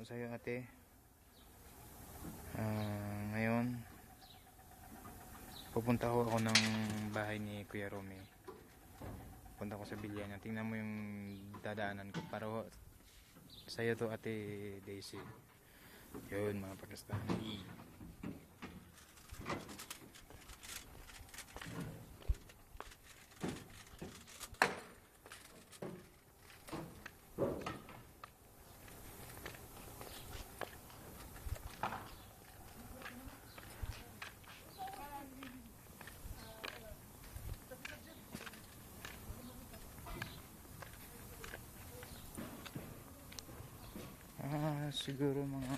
sa'yo ate. Ah, ngayon, pupunta ko ako ng bahay ni Kuya Romy. Punta ko sa bilya niya. Tingnan mo yung dadaanan ko. Para ho- sa'yo to ate Daisy. Yun mga pagkastahan. Siguro mga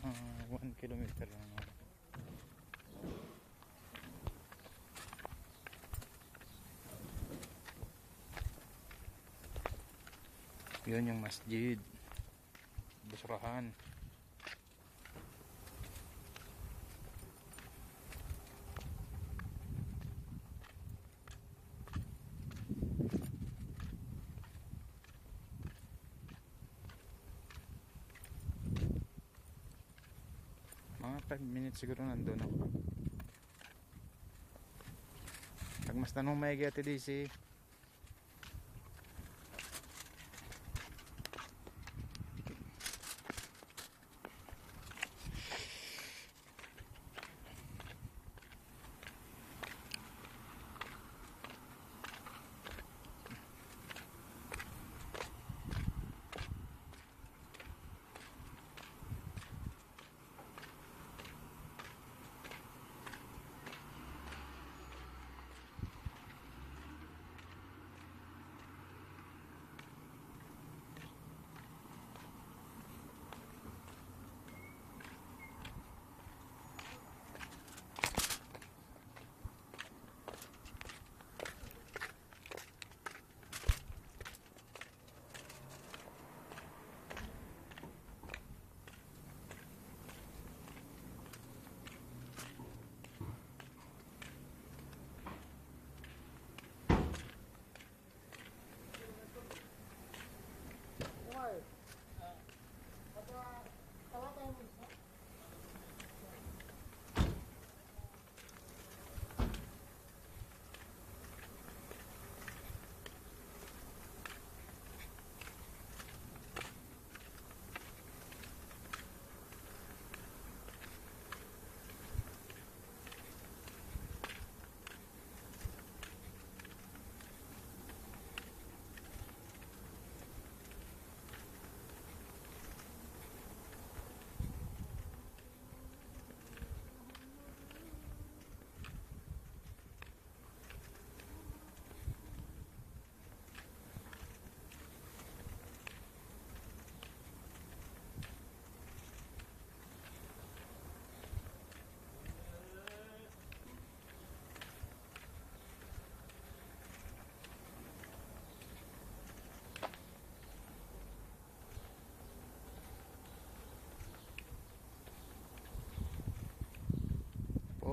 1 kilometer lang. Yun yung masjid. Busrahan. Mga 5 minutes siguro nandun ako. Pag mas tanong may Daisy. Po,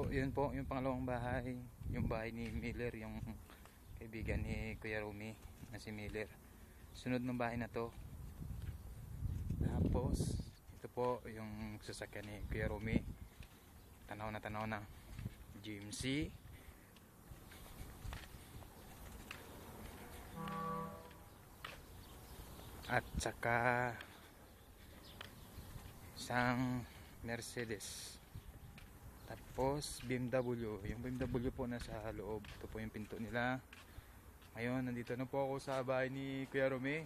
yun po, yung pangalawang bahay. Yung bahay ni Miller, yung kaibigan ni Kuya Rumi na si Miller. Sunod ng bahay na to. Tapos, ito po yung sasakyan ni Kuya Rumi. Tanaw na tanaw na. GMC. At saka isang Mercedes. Tapos BMW, yung BMW po nasa loob. Ito po yung pinto nila. Ngayon, nandito na po ako sa bahay ni Kuya Rome.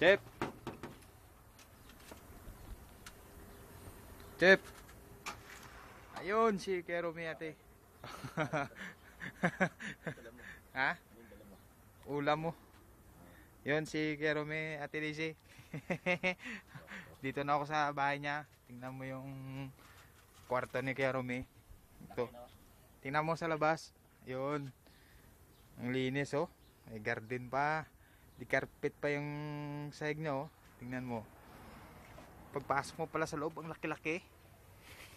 Chep! Chep! Ayun, si Kuya Rome ate. ha? Ulam mo. Yun, si Kuya Rome, ate Daisy. Dito na ako sa bahay niya. Tingnan mo yung kwarto ni Kuya Rome. Ito. Tingnan mo sa labas. Yun. Ang linis oh. May garden pa. Di carpet pa yung sahig niya oh. Tingnan mo. Pagpasok mo pala sa loob, ang laki-laki.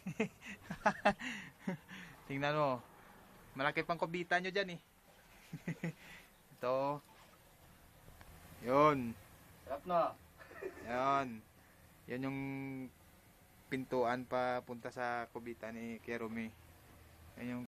Tingnan mo. Malaki pang kubita nyo dyan eh. Ito. Yun. Sarap na. Yun. Yan yung pintuan pa punta sa kubita ni Rumi. Yan yung